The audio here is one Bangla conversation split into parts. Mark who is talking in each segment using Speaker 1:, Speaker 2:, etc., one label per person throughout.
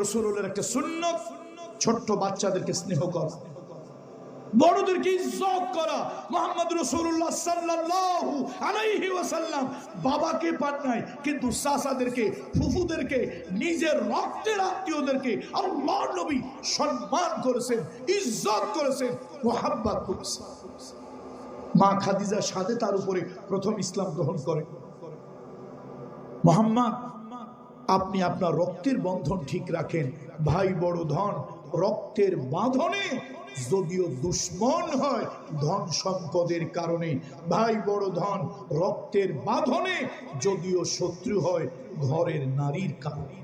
Speaker 1: রসুলের একটা সুন্নত, ছোট্ট বাচ্চাদেরকে স্নেহ করা, বড়দেরকে ইজ্জত করা। মোহাম্মদ রসুল্লাহ আলাইহি বাবাকে পান নাই কিন্তু চাচাদেরকে, ফুফুদেরকে, নিজের রক্তের আত্মীয়দেরকে আল্লাহ নবী সম্মান করেছেন, ইজ্জত করেছেন, মোহাব্বত করেছেন। মা খাদিজার সাথে তার উপরে প্রথম ইসলাম গ্রহণ করে। মোহাম্মদ আপনি আপনার রক্তের বন্ধন ঠিক রাখেন। ভাই, বড় ধন, রক্তের বাঁধনে যদিও দুশ্মন হয় ধন সম্পদের কারণে। ভাই, বড় ধন, রক্তের বাঁধনে যদিও শত্রু হয় ঘরের নারীর কারণে।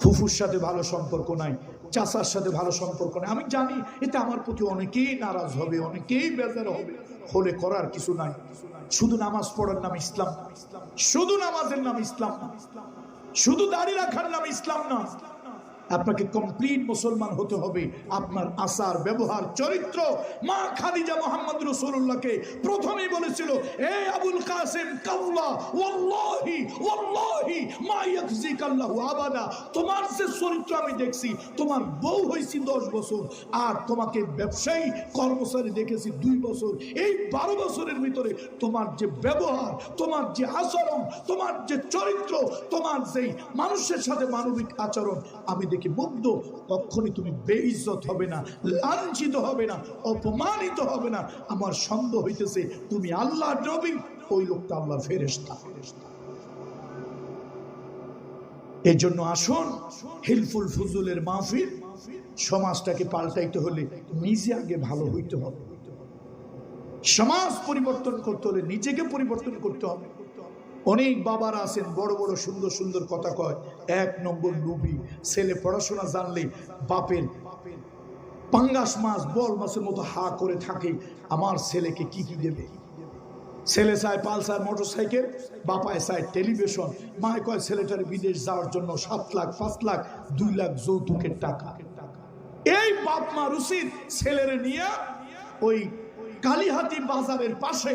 Speaker 1: ফুফুর সাথে ভালো সম্পর্ক নাই, চাচার সাথে ভালো সম্পর্ক নাই। আমি জানি এতে আমার প্রতি অনেকেই নারাজ হবে, অনেকেই বেজার হবে। হলে করার কিছু নাই। শুধু নামাজ পড়ার নাম ইসলাম। শুধু নামাজের নাম ইসলাম শুধু দাড়ি রাখার নাম ইসলাম না। আপনাকে কমপ্লিট মুসলমান হতে হবে। আপনার আচার, ব্যবহার, চরিত্র মা খাদিজা মোহাম্মদ রসুল্লাহকে প্রথমেই বলেছিল, এ আবুল কাসেম আবাদা। তোমার যে চরিত্র আমি দেখছি, তোমার বউ হয়েছি দশ বছর, আর তোমাকে ব্যবসায়ী, কর্মচারী দেখেছি দুই বছর। এই বারো বছরের ভিতরে তোমার যে ব্যবহার, তোমার যে আচরণ, তোমার যে চরিত্র, তোমার যেই মানুষের সাথে মানবিক আচরণ, আমি দেখি মুগ্ধ কখনই তুমি বেইজ্জত হবে না, লাঞ্ছিত হবে না, অপমানিত হবে না। আমার সন্দেহ হইতেছে, তুমি আল্লাহ নবী, ওই লোকটা আল্লাহ ফেরেস্তা এর জন্য আসুন, হিলফুল ফুজুলের মাহফিল, সমাজটাকে পাল্টাইতে হলে নিজে আগে ভালো হইতে হবে। সমাজ পরিবর্তন করতে হলে নিজেকে পরিবর্তন করতে হবে। অনেক বাবারা আছেন, বড় বড় সুন্দর সুন্দর কথা কয়। এক নম্বর লুবি ছেলে পড়াশোনা জানলে বাপের পাঙ্গাস মাছ, বল মাছের মতো হা করে থাকে। আমার ছেলেকে কি কি দেবে? ছেলে চায় পালসার মোটর সাইকেল বাপায় চায় টেলিভিশন। মায় কয়, ছেলেটার বিদেশ যাওয়ার জন্য সাত লাখ, পাঁচ লাখ, দুই লাখ যৌতুকের টাকা। এই বাপ মার উচিত ছেলেরে নিয়ে ওই কালীহাতি বাজারের পাশে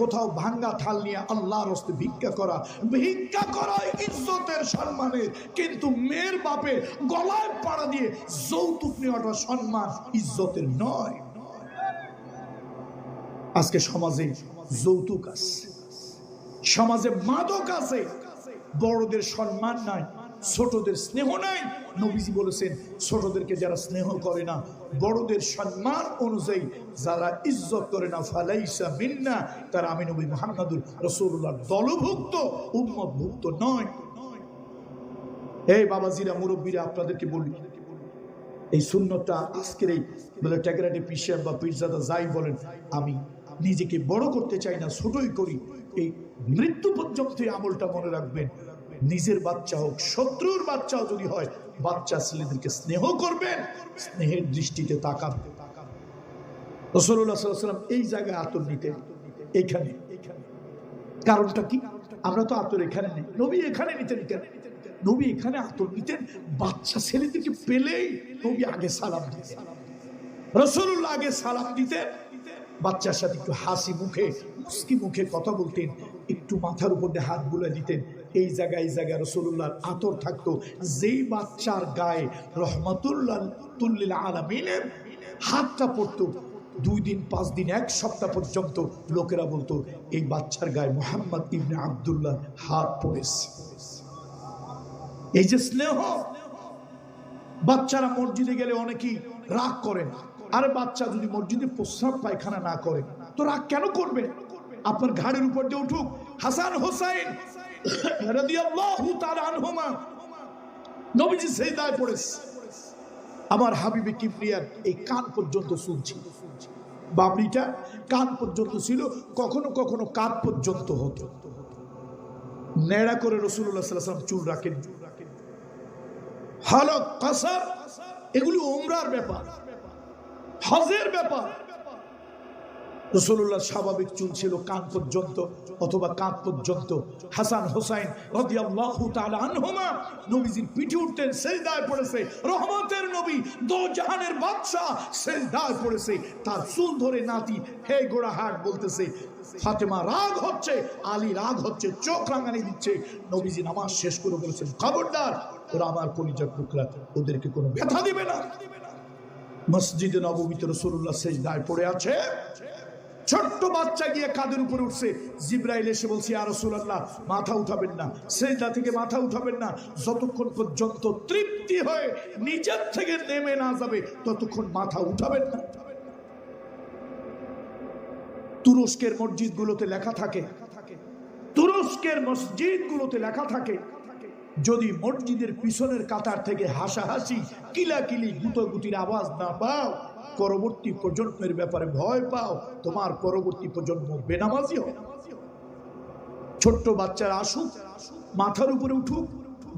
Speaker 1: কোথাও ভাঙ্গা থাল নিয়ে আল্লাহর হস্তে ভিক্ষা করা ভিক্ষা করা ইজ্জতের সম্মানের, কিন্তু মেয়ের বাপে গলায় পাড়া দিয়ে যৌতুক নেওয়াটা সম্মান ইজ্জতের নয়। আজকে সমাজে যৌতুক আছে, সমাজে মাদক আছে, বড়দের সম্মান নাই ছোটদের স্নেহ নাই? নবীজি বলেছেন, ছোটদেরকে যারা স্নেহ করে না, বড়দের সম্মান অনুযায়ী যারা ইজ্জত করে না, ফালাইসা মিন্না, তারা আমি নবী মোহাম্মদুর রসুল্লাহ দলভুক্ত, উম্মতভুক্ত নয়। এই বাবাজিরা, মুরব্বীরা, আপনাদেরকে বলি, এই শূন্যটা আজকের এই, বলে ট্যাকেরাটি পিসাব বা পিরজাদা যাই বলেন, আমি নিজেকে বড় করতে চাই না, ছোটই করি। এই মৃত্যু পর্যন্ত আমলটা মনে রাখবেন। নিজের বাচ্চা হোক, শত্রুর বাচ্চাও যদি হয়, বাচ্চা ছেলেদেরকে স্নেহ করবেন, স্নেহের দৃষ্টিতে সাল্লাম এই জায়গায় আতর এইখানে কারণটা কি? আমরা তো আতর এখানে নেই। নবী এখানে নিতেন নবী এখানে আতর নিতেন, বাচ্চা ছেলেদেরকে পেলেই নবী আগে সালাম দিতেন। রসুল্লাহ আগে সালাম দিতেন। বাচ্চার সাথে একটু হাসি মুখে মুস্কি মুখে কথা বলতেন, একটু মাথার উপর দিয়ে হাত বুলে দিতেন। এই জায়গায় এই জায়গায় রসুল্লাহর আতর থাকতো। যেই বাচ্চার গায়ে রহমতুল্লাহ তুল্লিল আলমিনের হাতটা পড়তো, দুই দিন, পাঁচ দিন, এক সপ্তাহ পর্যন্ত লোকেরা বলতো, এই বাচ্চার গায়ে মোহাম্মদ ইবনে আবদুল্লাহ হাত পড়েছে। এই যে স্নেহ, বাচ্চারা মসজিদে গেলে অনেকেই রাগ করেন আরে বাচ্চা, যদি মসজিদে প্রস্রাব পায়খানা না করে, তো রাগ কেন করবে? আপনার ঘাড়ের উপর দিয়ে উঠুক, হাসান হোসাইন আমার হাবিবে কিবরিয়ার এই কান পর্যন্ত শুনছি। বাবরিটা কান পর্যন্ত ছিল, কখনো কখনো কান পর্যন্ত হতো। নেড়া করে রসুল্লাহ চুল রাখেন। হলক এগুলি ওমরার ব্যাপার। হজের ব্যাপার। রসুল্লাহ স্বাভাবিক চুল ছিল কান পর্যন্ত অথবা কাঁধ পর্যন্ত। হাসান হোসাইন নবীজির পিঠে উঠতেন পড়েছে। রহমতের নবী দো জাহানের বাদশা সেজদায় পড়েছে। তার চুল ধরে নাতি, হে গোড়াহাট, বলতেছে। ফাতেমা রাগ হচ্ছে, আলী রাগ হচ্ছে, চোখ রাঙানি দিচ্ছে। নবীজি নামাজ শেষ করে বলেছেন, খবরদার, ওরা আমার কলিজার টুকরা, ওদেরকে কোনো ব্যথা দিবে না। মসজিদে নবমীতে রসুল্লাহ সেজদায় পড়ে আছে। ছোট্ট বাচ্চা গিয়ে কাদের উপরে উঠছে। জিব্রাইল এসে বলছে আর রসুল্লাহ মাথা উঠাবেন না। সেজদা থেকে মাথা উঠাবেন না। যতক্ষণ পর্যন্ত তৃপ্তি হয়ে নিজের থেকে নেমে না যাবে, ততক্ষণ মাথা উঠাবেন না। তুরস্কের মসজিদগুলোতে লেখা থাকে, তুরস্কের মসজিদগুলোতে লেখা থাকে, যদি মসজিদের পিছনের কাতার থেকে হাসাহাসি, কিলাকিলি, গুতোগুতির আওয়াজ না পাও পরবর্তী প্রজন্মের ব্যাপারে ভয় পাও, তোমার পরবর্তী প্রজন্ম বেনামাজি হয় ছোট্ট বাচ্চারা আসুক, মাথার উপরে উঠুক,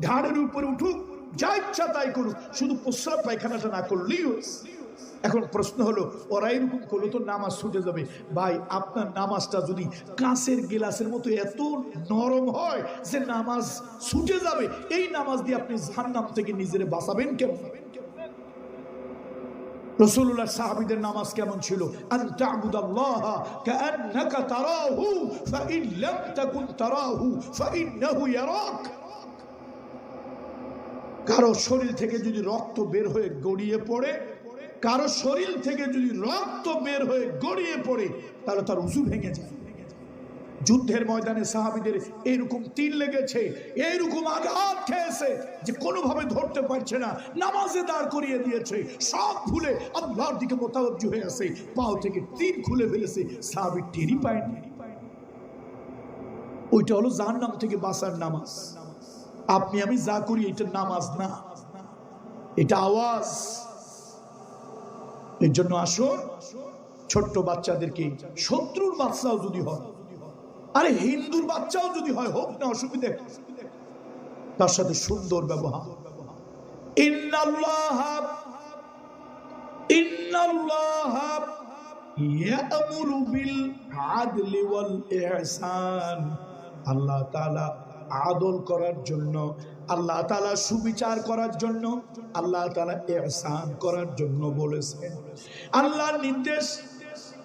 Speaker 1: ঘাড়ের উপরে উঠুক, যা ইচ্ছা তাই করুক, শুধু প্রস্রাব পায়খানাটা না করলেই। এখন প্রশ্ন হলো, ওরা এরকম করলে তো নামাজ ছুটে যাবে। ভাই, আপনার নামাজটা যদি কাঁচের গেলাসের মতো এত নরম হয় যে নামাজ ছুটে যাবে, এই নামাজ দিয়ে আপনি জাহান্নাম থেকে নিজেরে বাঁচাবেন কেমন? রসুল্লাহ সাহাবিদের নামাজ কেমন ছিল? কারও শরীর থেকে যদি রক্ত বের হয়ে গড়িয়ে পড়ে, কারও শরীর থেকে যদি রক্ত বের হয়ে গড়িয়ে পড়ে, তাহলে তার উঁচু ভেঙে যায়। যুদ্ধের ময়দানে সাহাবিদের এইরকম তীর লেগেছে, এইরকম আঘাত খেয়েছে যে কোনোভাবে ধরতে পারছে না। নামাজে দাঁড় করিয়ে দিয়েছে, সব ভুলে আল্লাহর দিকে মোতাবজ্জ হয়ে আছে, পাও থেকে তীর খুলে ফেলেছে সাহাবি টেরই পায়নি। ওইটা হলো যার নাম থেকে বাসার নামাজ। আপনি, আমি যা করি, এটা নামাজ না। এটা আওয়াজ। এর জন্য আসুন, ছোট্ট বাচ্চাদেরকে শত্রুর বাচ্চাও যদি হয় আরে হিন্দুর বাচ্চাও যদি হয়, হোক না অসুবিধা? তার সাথে সুন্দর ব্যবহার। ইন্নাল্লাহ ইন্নাল্লাহ, ইয়ামুরু বিল আদলি আল্লাহ তাআলা আদল করার জন্য, আল্লাহ তাআলা সুবিচার করার জন্য, আল্লাহ তাআলা ইহসান করার জন্য বলেছেন। আল্লাহর নির্দেশ,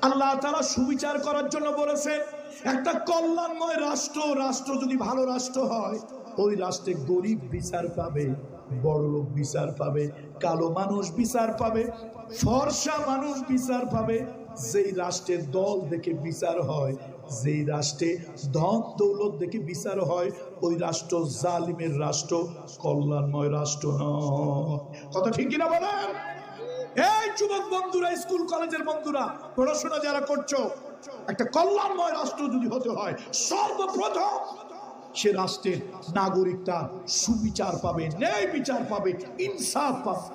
Speaker 1: আল্লাহ তাআলা সুবিচার করার জন্য বলেছেন। একটা কল্যাণময় রাষ্ট্র রাষ্ট্র যদি ভালো রাষ্ট্র হয়, ওই রাষ্ট্রে গরিব বিচার পাবে, বড় লোক বিচার পাবে, কালো মানুষ বিচার পাবে, ফর্সা মানুষ বিচার পাবে। যেই রাষ্ট্রের দল দেখে বিচার হয়, যেই রাষ্ট্রে ধন দৌলত দেখে বিচার হয়, ওই রাষ্ট্র জালিমের রাষ্ট্র, কল্যাণময় রাষ্ট্র নয়। কথা ঠিক কিনা বলেন? এই যুবক বন্ধুরা, স্কুল, কলেজের বন্ধুরা, পড়াশোনা যারা করছ, একটা কল্যাণময় রাষ্ট্র যদি হতে হয়, সর্বপ্রথম সে রাষ্ট্রের নাগরিকটা সুবিচার পাবে, ন্যায় বিচার পাবে, ইনসাফ পাবে।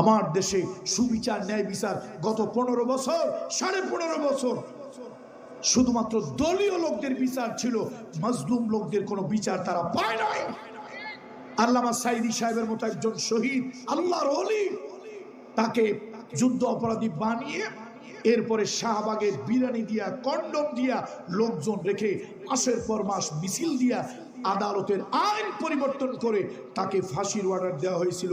Speaker 1: আমার দেশে সুবিচার, ন্যায় বিচার গত পনেরো বছর, সাড়ে পনেরো বছর শুধুমাত্র দলীয় লোকদের বিচার ছিল, মজলুম লোকদের কোনো বিচার তারা পায় নাই। আল্লামা সাইদি সাহেবের মতো একজন শহীদ, আল্লাহর অলি তাকে যুদ্ধ অপরাধী বানিয়ে এরপরে শাহবাগে বিরানি দিয়া, কন্ডম দিয়া লোকজন রেখে মাসের পর মাস মিছিল দিয়া আদালতের আইন পরিবর্তন করে তাকে ফাঁসির অর্ডার দেওয়া হয়েছিল।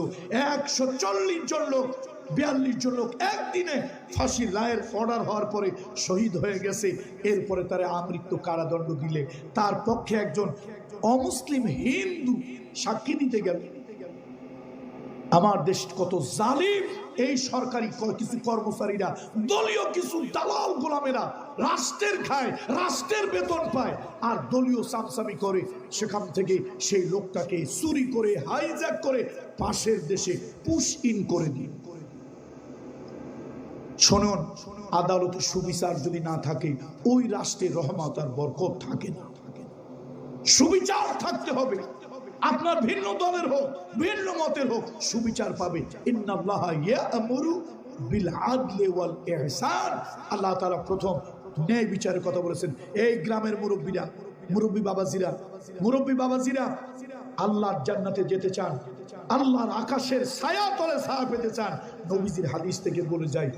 Speaker 1: একশো চল্লিশ জন লোক, বিয়াল্লিশ জন লোক একদিনে ফাঁসির রায়ের অর্ডার হওয়ার পরে শহীদ হয়ে গেছে। এরপরে তারা আমৃত্যু কারাদণ্ড দিলে। তার পক্ষে একজন অমুসলিম হিন্দু সাক্ষী দিতে গেল। আমার দেশ কত জালিম, এই সরকারি কিছু কর্মচারীরা, দলীয় কিছু দালাল গোলামেরা রাষ্ট্রের খায়, রাষ্ট্রের বেতন পায়, আর দলীয় সামসামি করে সেখান থেকে সেই লোকটাকে চুরি করে হাইজ্যাক করে পাশের দেশে পুশ ইন করে দিন শুনুন, আদালতে সুবিচার যদি না থাকে, ওই রাষ্ট্রের রহমত আর বরকত থাকে না। সুবিচার থাকতে হবে। আপনার ভিন্ন দলের হোক, ভিন্ন মতের হোক, সুবিচার পাবে। আল্লাহ তাআলা প্রথম ন্যায় বিচারের কথা বলেছেন। এই গ্রামের মুরব্বীরা, মুরব্বী বাবাজিরা মুরব্বী বাবাজিরা, আল্লাহর জান্নাতে যেতে চান, আল্লাহর আকাশের ছায়া তলে ছায়া পেতে চান। নবীজির হাদিস থেকে বলে যায়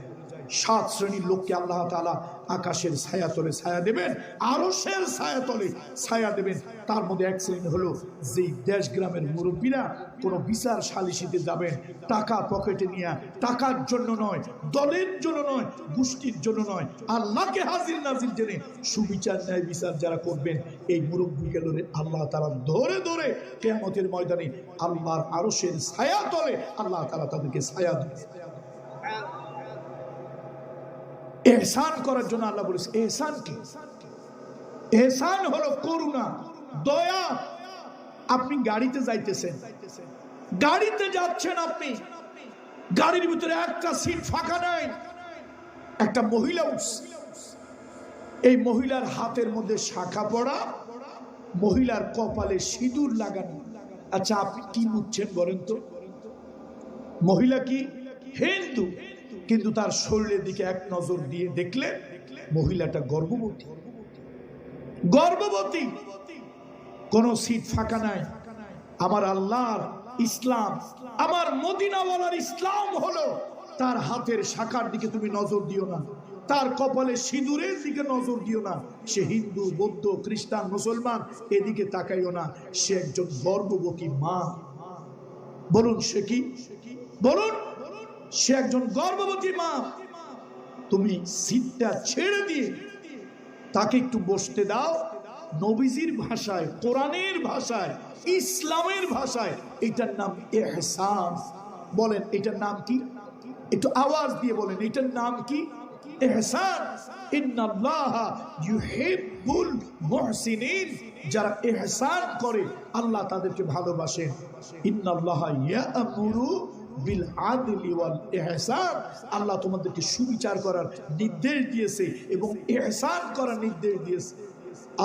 Speaker 1: সাত শ্রেণির লোককে আল্লাহ তালা আকাশের ছায়া তলে ছায়া দেবেন আরও সের ছায়া তলে ছায়া দেবেন। তার মধ্যে এক শ্রেণি হলো যেই দেশ গ্রামের মুরব্বীরা কোনো বিচার সালিসিতে যাবেন, টাকা পকেটে নিয়ে, টাকার জন্য নয়, দলের জন্য নয়, গোষ্ঠীর জন্য নয়। আল্লাহকে হাজির নাজির জেনে সুবিচার, ন্যায় বিচার যারা করবেন, এই মুরব্বীগুলোরে আল্লাহ তারা ধরে ধরে কেয়ামতের ময়দানে আল্লাহর আরশের ছায়া তলে আল্লাহ তারা তাদেরকে ছায়া দেবে এহসান করার জন্য আল্লাহ বলেছে, এহসান কি? এহসান হলো করুণা, দয়া। আপনি গাড়িতে যাইতেছেন। গাড়িতে যাচ্ছেন আপনি। গাড়ির ভিতরে একটা সিট ফাঁকা নাই। একটা মহিলা এই মহিলার হাতের মধ্যে শাখা পড়া, মহিলার কপালে সিঁদুর লাগানো। আচ্ছা আপনি কি বুঝছেন বলেন তো? মহিলা কি? হিন্দু। কিন্তু তার শরীরের দিকে এক নজর দিয়ে দেখলে মহিলাটা গর্ভবতী। গর্ভবতী। কোন সিট ফাঁকা নাই। আমার আল্লাহর ইসলাম, আমার মদিনাওয়ালার ইসলাম হলো তার হাতের শাখার দিকে তুমি নজর দিও না। তার কপালে সিঁদুরের দিকে নজর দিও না। সে হিন্দু, বৌদ্ধ, খ্রিস্টান, মুসলমান, এদিকে তাকাইও না। সে একজন গর্ভবতী মা। বলুন সে কি? বলুন। সে একজন গর্ভবতী মা। তুমি সিটটা ছেড়ে দিয়ে তাকে একটু বসতে দাও। নবীজির ভাষায়, কোরআনের ভাষায়, ইসলামের ভাষায় এটার নাম এহসান। বলেন, এটার নাম কি? একটু আওয়াজ দিয়ে বলেন, এটার নাম কি? এহসান। যারা এহসান করে, আল্লাহ তাদেরকে ভালোবাসেন। ইন্নাল্লাহ আল্লাহ তোমাদেরকে সুবিচার করার নির্দেশ দিয়েছে এবং এহসান করার নির্দেশ দিয়েছে।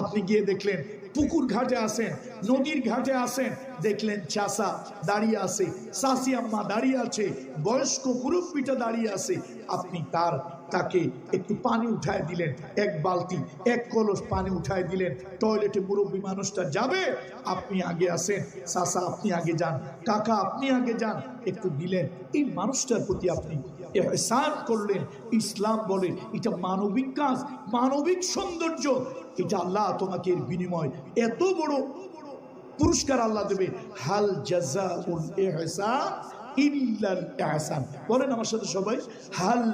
Speaker 1: আপনি গিয়ে দেখলেন, পুকুর ঘাটে আসেন নদীর ঘাটে আসেন দেখলেন চাষা দাঁড়িয়ে আছে, চাষি আম্মা দাঁড়িয়ে আছে, বয়স্ক মুরব্বীটা দাঁড়িয়ে আছে। আপনি তার তাকে একটু পানি উঠায় দিলেন, এক বালতি, এক কলস পানি উঠায় দিলেন। টয়লেটে মুরব্বী মানুষটা যাবে, আপনি আগে আসেন চাষা আপনি আগে যান, কাকা আপনি আগে যান, একটু দিলেন। এই মানুষটার প্রতি আপনি এহসান করলেন। ইসলাম বলে, এটা মানবিক কাজ, মানবিক সৌন্দর্য। এটা আল্লাহ তোমাকে এর বিনিময় এত বড় পুরস্কার আল্লাহ দেবে। হাল জাজা বলেন আমার সাথে সবাই, হাল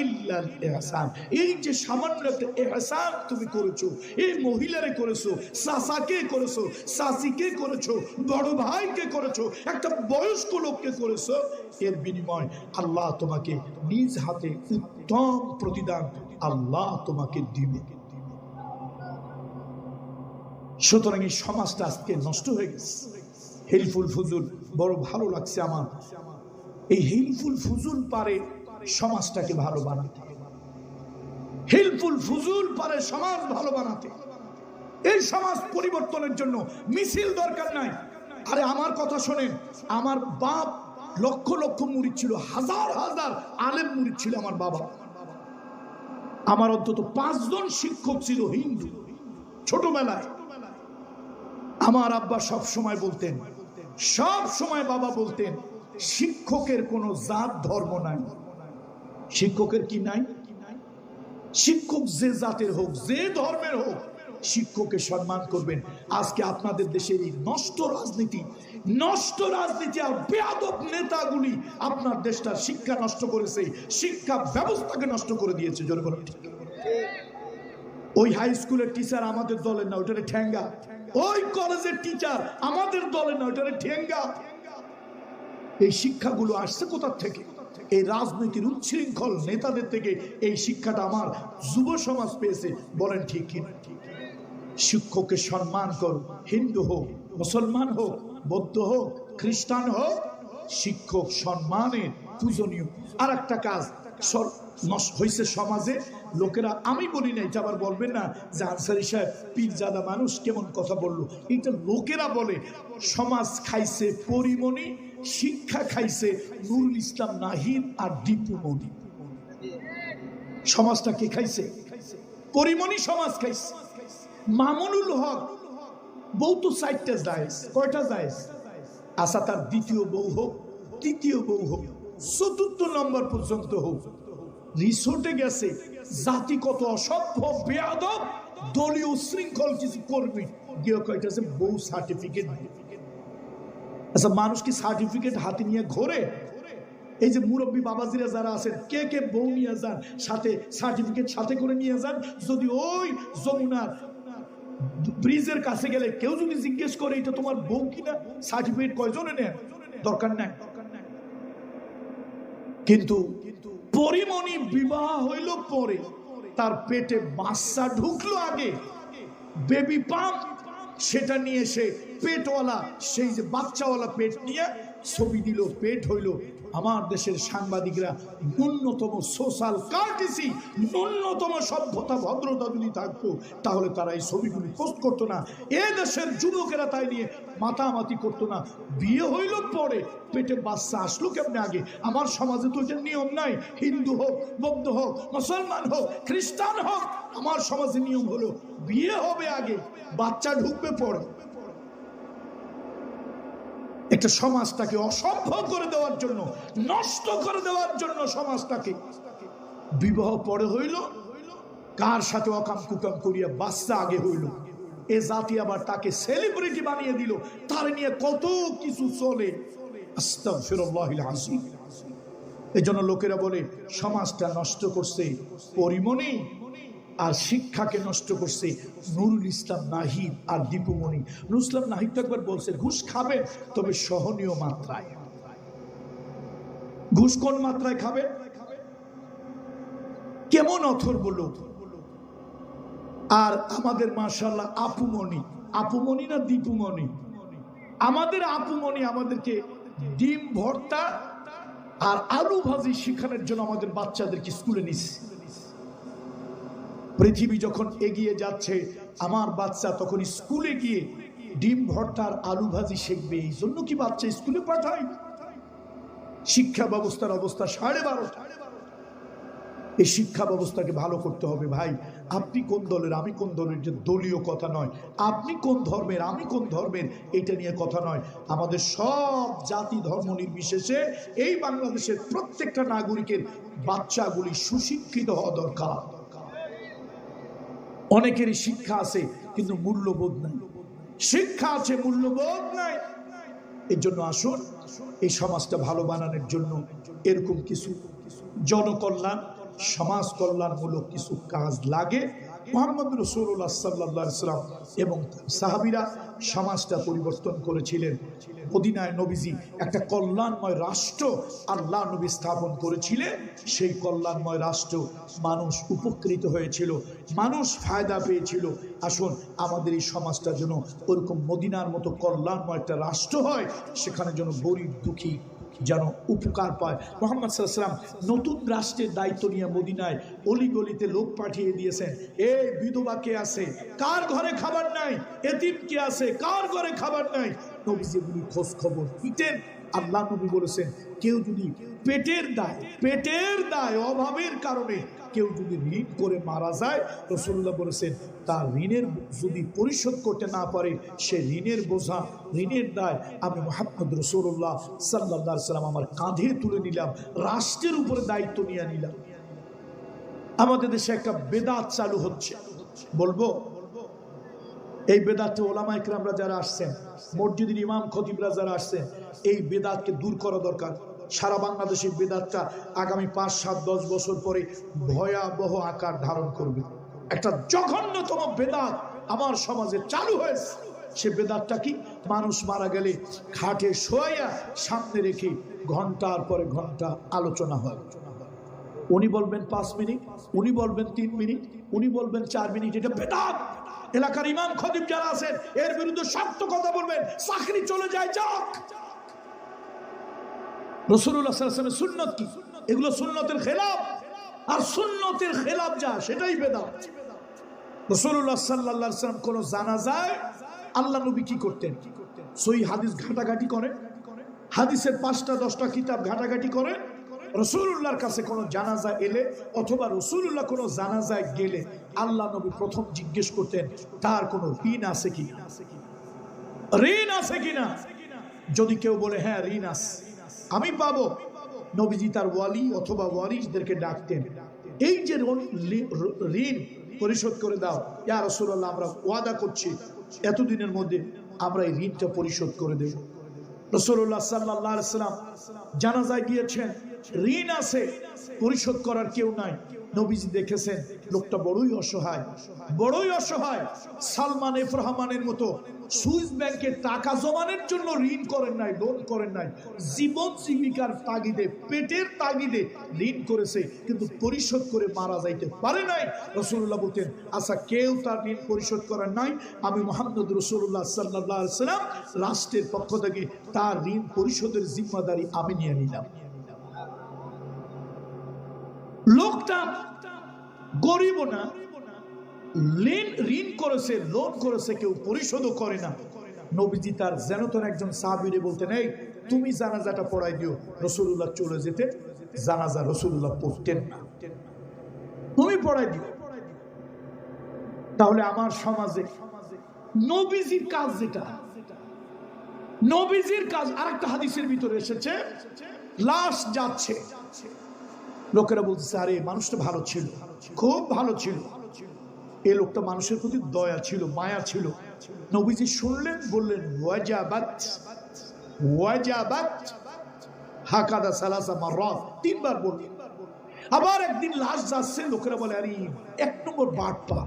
Speaker 1: ইল্লাল এই যে সামান্য একটা তুমি করেছ, এই মহিলারে করেছ সাসাকে করেছ সাসিকে করেছ, বড় ভাইকে করেছ, একটা বয়স্ক লোককে করেছ, এর বিনিময় আল্লাহ তোমাকে নিজ হাতে উত্তম প্রতিদান আল্লাহ তোমাকে দিবে। সুতরাং এই সমাজটা আজকে নষ্ট হয়ে গেছে। হেলফুল ফুজুল, বড় ভালো লাগছে আমার। এই হেলফুল ফুজুল পারে সমাজটাকে ভালো বানাতে। হেলফুল ফুজুল পারে সমাজ ভালো বানাতে। এই সমাজ পরিবর্তনের জন্য মিছিল দরকার নাই। আরে আমার কথা শোনেন, আমার বাপ লক্ষ লক্ষ মুড়ি ছিল, হাজার হাজার আলেম মুড়ি ছিল আমার বাবা। আমার অন্তত পাঁচজন শিক্ষক ছিল হিন্দু। ছোটবেলায়। আমার আব্বা সব সময় বলতেন সব সময় বাবা বলতেন, শিক্ষকের কোনো জাত, ধর্ম নাই। শিক্ষকের কি নাই? শিক্ষক যে জাতের হোক, যে ধর্মের হোক, শিক্ষককে সম্মান করবেন। আজকে আপনাদের দেশের এই নষ্ট রাজনীতি নষ্ট রাজনীতি আর বেয়াদব নেতাগুলি আপনার দেশটার শিক্ষা নষ্ট করেছে, শিক্ষা ব্যবস্থাকে নষ্ট করে দিয়েছে ঠিক। ওই হাই স্কুলের টিচার আমাদের দলের না ওটারে ঠেঙ্গা ওই কলেজের টিচার আমাদের দলের না ওটারে ঠেঙ্গা। এই শিক্ষাগুলো আসছে কোথার থেকে? এই রাজনীতির উচ্ছৃঙ্খল নেতাদের থেকে এই শিক্ষাটা আমার যুব সমাজ পেয়েছে, বলেন ঠিক কিনা শিক্ষককে সম্মান করো, হিন্দু হোক, মুসলমান হোক, বৌদ্ধ হোক, খ্রিস্টান হোক, শিক্ষক সম্মানের পূজনীয়। আর একটা কাজ হয়েছে সমাজে। লোকেরা, আমি বলি না এটা আবার বলবেন না যে আনসারি সাহেব, পীরজাদা মানুষ কেমন কথা বলল। এটা লোকেরা বলে, সমাজ খাইছে পরিমণি, শিক্ষা খাইছে নুরুল ইসলাম নাহিদ আর দীপুমণি সমাজটা কে খাইছে? পরিমণি সমাজ খাইছে। মামুনুল হক, বউ তো চারটা জায়েজ, কয়টা জায়েজ? আশা তার দ্বিতীয় বউ হোক, তৃতীয় বউ হোক। চতুর্থ নম্বর পর্যন্ত হোক। রিসোর্টে গেছে, জাতি কত অসভ্য, বেয়াদব, দলীয় শৃঙ্খল কিছু কর্মী গিয়ে কয়টাছে বউ সার্টিফিকেট আচ্ছা মানুষ কি সার্টিফিকেট হাতে নিয়ে ঘোরে? এই যে মুরব্বী বাবাজিরা যারা আছেন, কে কে বউ নিয়ে যান, সাথে সার্টিফিকেট সাথে করে নিয়ে যান? যদি ওই যমুনার ব্রিজের কাছে গেলে কেউ যদি জিজ্ঞেস করে, এটা তোমার বউ কিনা? সার্টিফিকেট কয়জনে নেন দরকার নাই। কিন্তু পরিমণি বিবাহ হইল পরে তার পেটে বাচ্চা ঢুকলো আগে। বেবি পাম সেটা নিয়ে সে পেটওয়ালা, সেই যে বাচ্চাওয়ালা পেট নিয়ে ছবি দিল, পেট হইল আমার দেশের সাংবাদিকরা ন্যূনতম সোশ্যাল কার্টিসি ন্যূনতম সভ্যতা, ভদ্রতা যদি থাকতো, তাহলে তারা এই ছবিগুলি পোস্ট করতো না। এ দেশের যুবকেরা তাই নিয়ে মাতামাতি করতো না। বিয়ে হইল পরে, পেটে বাচ্চা আসলো কেমনে আগে? আমার সমাজে তো এটা নিয়ম নাই। হিন্দু হোক, বৌদ্ধ হোক, মুসলমান হোক, খ্রিস্টান হোক, আমার সমাজে নিয়ম হলো বিয়ে হবে আগে, বাচ্চা ঢুকবে পরে। একটা সমাজটাকে অসভ্য করে দেওয়ার জন্য, নষ্ট করে দেওয়ার জন্য সমাজটাকে। বিবাহ পরে হইল, কার সাথে অকাম কুকাম করিয়া বাচ্চা আগে হইল। এ জাতি আবার তাকে সেলিব্রিটি বানিয়ে দিল। তার নিয়ে কত কিছু চলে। এই জন্য লোকেরা বলে, সমাজটা নষ্ট করছে, পরিমণি। আর শিক্ষাকে নষ্ট করছে নুরুল ইসলাম নাহিদ আর দীপুমণি। নুরুল ইসলাম নাহিদ তো একবার বলছে, ঘুষ খাবেন তবে সহনীয় মাত্রায়। ঘুষ কোন মাত্রায় খাবে? কেমন অথর্ব লোক। আর আমাদের মাশাল্লাহ আপুমণি। আপুমণি না দীপুমণি? আমাদের আপুমণি আমাদেরকে ডিম, ভর্তা আর আলু ভাজি শেখানোর জন্য আমাদের বাচ্চাদেরকে স্কুলে নিচ্ছে পৃথিবী যখন এগিয়ে যাচ্ছে, আমার বাচ্চা তখন স্কুলে গিয়ে ডিম ভর্তার আলু ভাজি শিখবে। এই জন্য কি বাচ্চা স্কুলে পাঠায়? শিক্ষা ব্যবস্থার অবস্থা সাড়ে বারোটা। এই শিক্ষা ব্যবস্থাকে ভালো করতে হবে ভাই। আপনি কোন দলের? আমি কোন দলের? যে দলীয় কথা নয়। আপনি কোন ধর্মের? আমি কোন ধর্মের? এটা নিয়ে কথা নয়। আমাদের সব জাতি ধর্ম নির্বিশেষে এই বাংলাদেশের প্রত্যেকটা নাগরিকের বাচ্চাগুলি সুশিক্ষিত হওয়া দরকার। অনেকেরই শিক্ষা আছে, কিন্তু মূল্যবোধ নাই। শিক্ষা আছে, মূল্যবোধ নাই। এর জন্য আসুন, এই সমাজটা ভালো বানানোর জন্য এরকম কিছু জনকল্যাণ সমাজ কল্যাণমূলক কিছু কাজ লাগে। মোহাম্মদ রসুল্লাহ সাল্লাহ সাল্লাম এবং সাহাবিরা সমাজটা পরিবর্তন করেছিলেন। মদিনায় নবীজি একটা কল্যাণময় রাষ্ট্র আল্লাহ নবী স্থাপন করেছিলেন। সেই কল্যাণময় রাষ্ট্র মানুষ উপকৃত হয়েছিল, মানুষ ফায়দা পেয়েছিল। আসুন, আমাদের এই সমাজটা যেন ওরকম মদিনার মতো কল্যাণময় একটা রাষ্ট্র হয়, সেখানে যেন গরিব দুঃখী যেন উপকার পায়। মোহাম্মদ সাল্লাম নতুন রাষ্ট্রের দায়িত্ব নিয়ে মদিনায় অলিগলিতে লোক পাঠিয়ে দিয়েছেন। এ বিধবা কে আছে? কার ঘরে খাবার নাই? এতিম কে আছে? কার ঘরে খাবার নাই? নবীজিগুলি খোঁজ খবর দিতেন আল্লাহ নবী বলেছেন, কেউ যদি পেটের দায় পেটের দায়, অভাবের কারণে কেউ যদি ঋণ করে মারা যায় রসুল্লাহ বলেছেন, তার ঋণের যদি পরিশোধ করতে না পারে, সে ঋণের বোঝা, ঋণের দায় আমি মোহাম্মদ রসুল্লাহ সাল্লাহ সাল্লাম আমার কাঁধে তুলে নিলাম, রাষ্ট্রের উপরে দায়িত্ব নিয়ে নিলাম। আমাদের দেশে একটা বেদাত চালু হচ্ছে। বলব, এই বেদাতকে ওলামা ইকরামরা যারা আসছেন, মসজিদের ইমাম খতিবরা যারা আসছেন, এই বেদাতকে দূর করা দরকার। সারা বাংলাদেশের বেদাতটা আগামী পাঁচ, সাত, দশ বছর পরে ভয়াবহ আকার ধারণ করবে। একটা জঘন্যতম বেদাত আমার সমাজে চালু হয়েছে। সে বেদাতটা কি? মানুষ মারা গেলে খাটে শোয়াইয়া সামনে রেখে ঘণ্টার পরে ঘণ্টা আলোচনা হয়। উনি বলবেন পাঁচ মিনিট, উনি বলবেন তিন মিনিট, উনি বলবেন চার মিনিট। এটা বেদাত। এলাকার ইমাম খদিব যারা আছেন, এর বিরুদ্ধে সত্য কথা বলবেন। চাকরি চলে যায়, যাক। রসুল্লাহ সুন্নত কি? এগুলো সুন্নতের খেলাফ। আর সুন্নতের খেলাফ যা, সেটাই বেদাত। রসুল্লাহ সাল্লাহ সাল্লাম কোনো জানা যায় আল্লাহ নবী কি করতেন? সই হাদিস ঘাটাঘাটি করে, হাদিসের পাঁচটা, দশটা কিতাব ঘাটাঘাটি করে। রসুল্লাহর কাছে কোনো জানাজা এলে অথবা রসুল্লাহ কোনো জানাজায় গেলে আল্লাহ নবী প্রথম জিজ্ঞেস করতেন, তার কোনো ঋণ আছে কি ঋণ আছে কিনা? যদি কেউ বলে হ্যাঁ ঋণ আছে। আমি পাবো। নবীজি তার ওয়ালি অথবা ওয়ারিসদেরকে ডাকতেন। এই যে ঋণ পরিশোধ করে দাও। ইয়া রসুল্লাহ আমরা ওয়াদা করছি। এতদিনের মধ্যে আমরা এই ঋণটা পরিশোধ করে দেব। রসুল্লাহ সাল্লাহ সাল্লাম জানাজায় গিয়েছেন, ঋণ আছে, পরিশোধ করার কেউ নাই। নবীজি দেখেছেন, লোকটা বড়ই অসহায় বড়ই অসহায়। সালমান এফ রহমানের মতো সুইস ব্যাংকে টাকা জমানোর জন্য ঋণ করেন নাই, লোন করেন নাই। জীবন জীবিকার তাগিদে, পেটের তাগিদে ঋণ করেছে, কিন্তু পরিশোধ করে মারা যাইতে পারে নাই। রসুল্লাহ বলতেন আচ্ছা কেউ তার ঋণ পরিশোধ করার নাই। আমি মোহাম্মদ রসুল্লাহ সাল্লাহ সাল্লাম রাষ্ট্রের পক্ষ থেকে তার ঋণ পরিশোধের জিম্মাদারি আমি নিয়ে নিলাম। লোকটা গরিব না, ঋণ করেছে, লোন করেছে, কেউ পরিশোধও করে না। নবীজি তার যেন তোর একজন সাহাবিরে বলতেন, এই, তুমি জানাজাটা পড়াই দিও রসুল্লাহ চলে যেতে, জানাজা রসুল্লাহ পড়তেন না। তুমি পড়াই দিও। তাহলে আমার সমাজে নবীজির কাজ যেটা, নবীজির কাজ আরেকটা হাদিসের ভিতরে এসেছে, লাশ যাচ্ছে। লোকেরা বলতেছে, আরে, মানুষটা ভালো ছিল, খুব ভালো ছিল। এই লোকটা মানুষের প্রতি দয়া ছিল, মায়া ছিল। নবীজি শুনলেন, বললেন আবার একদিন লাশ যাচ্ছে, লোকেরা বলে, আরে, এক নম্বর বাটপা,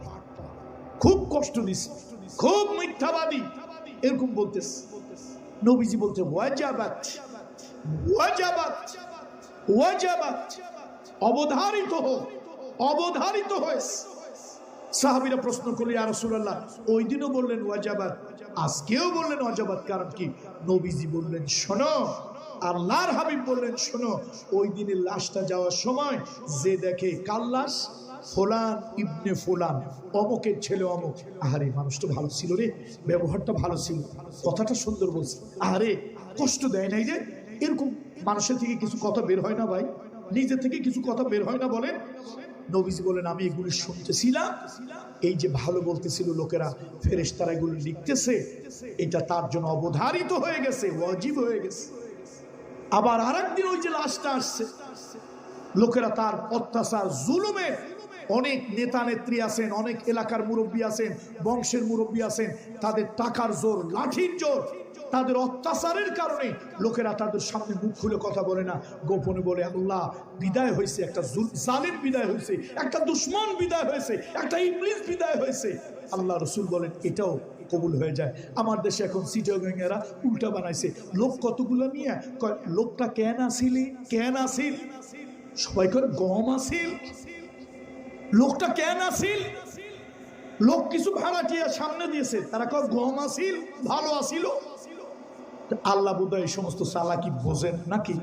Speaker 1: খুব কষ্ট দিছে, খুব মিথ্যাবাদী। এরকম বলতেছে। নবীজি বলতে ওয়াজাবাত ওয়াজাবাত ওয়াজাবাত। অবধারিত হোক, অবধারিত হয়েছে সাহাবিরা প্রশ্ন করলে আর রসুল্লাহ ওই দিনও বললেন ওয়াজাবাত, আজকেও বললেন ওয়াজাবাত, কারণ কি? নবীজি বললেন, শোনো, আল্লাহর হাবিব বললেন, শোনো, ওই দিনের লাশটা যাওয়ার সময় যে দেখে কাল লাশ? ফোলান ইবনে ফোলান, অমকের ছেলে অমক। আহারে মানুষটা ভালো ছিল রে, ব্যবহারটা ভালো ছিল, কথাটা সুন্দর বলছে। আহারে, কষ্ট দেয় নাই রে। এরকম মানুষের থেকে কিছু কথা বের হয় না ভাই? নিজে থেকে কিছু কথা বের হয় না বলেন নবীজি বলেন, আমি এগুলি শুনতেছিলাম। এই যে ভালো বলতেছিল লোকেরা ফেরেস তারা এগুলি লিখতেছে, এটা তার জন্য অবধারিত হয়ে গেছে, ওয়াজিব হয়ে গেছে। আবার আর একদিন ওই যে লাশটা আসছে। লোকেরা তার অত্যাচার, জুলুমে অনেক নেতা নেত্রী আছেন অনেক এলাকার মুরব্বী আছেন বংশের মুরব্বী আছেন তাদের টাকার জোর লাঠির জোর তাদের অত্যাচারের কারণে লোকেরা তাদের সামনে মুখ খুলে কথা বলে না গোপনে বলে আল্লাহ বিদায় হয়েছে একটা জুল- জালিম বিদায় হয়েছে একটা দুশ্মন বিদায় হয়েছে একটা ইবলিস বিদায় হয়েছে। আল্লাহ রসুল বলেন এটাও কবুল হয়ে যায়। আমার দেশে এখন সিটাগেরা উল্টা বানাইছে। লোক কতগুলো নিয়ে কয়, লোকটা কেন আসিলি? কেন আসিল? সবাই করে গম আসিল। লোকটা কেন আসিল? লোক কিছু ভাড়াটিয়া সামনে দিয়েছে। তারা কয় গম আসিল, ভালো আসিল। আল্লাহ বোধ এই সমস্ত চালাকি বোঝেন নাকি?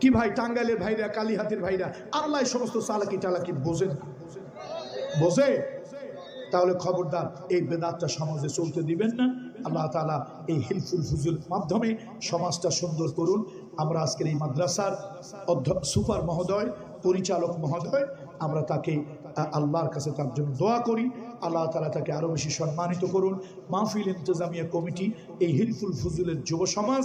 Speaker 1: কি ভাই, টাঙ্গাইলের ভাইরা, কালীহাতের ভাইরা, আল্লাহ এই সমস্ত চালাকি টালাকি বোঝেন। বোঝে? তাহলে খবরদার, এই বেদাতটা সমাজে চলতে দিবেন না। আল্লাহ তালা এই হিলফুল ফুজুল মাধ্যমে সমাজটা সুন্দর করুন। আমরা আজকের এই মাদ্রাসার সুপার মহোদয়, পরিচালক মহোদয় আমরা তাকে আল্লাহর কাছে তার জন্য দোয়া করি। আল্লাহ তালা তাকে আরও বেশি সম্মানিত করুন। মাহফিল ইন্তজামিয়া কমিটি, এই হিলফুল ফজুলের যুব সমাজ।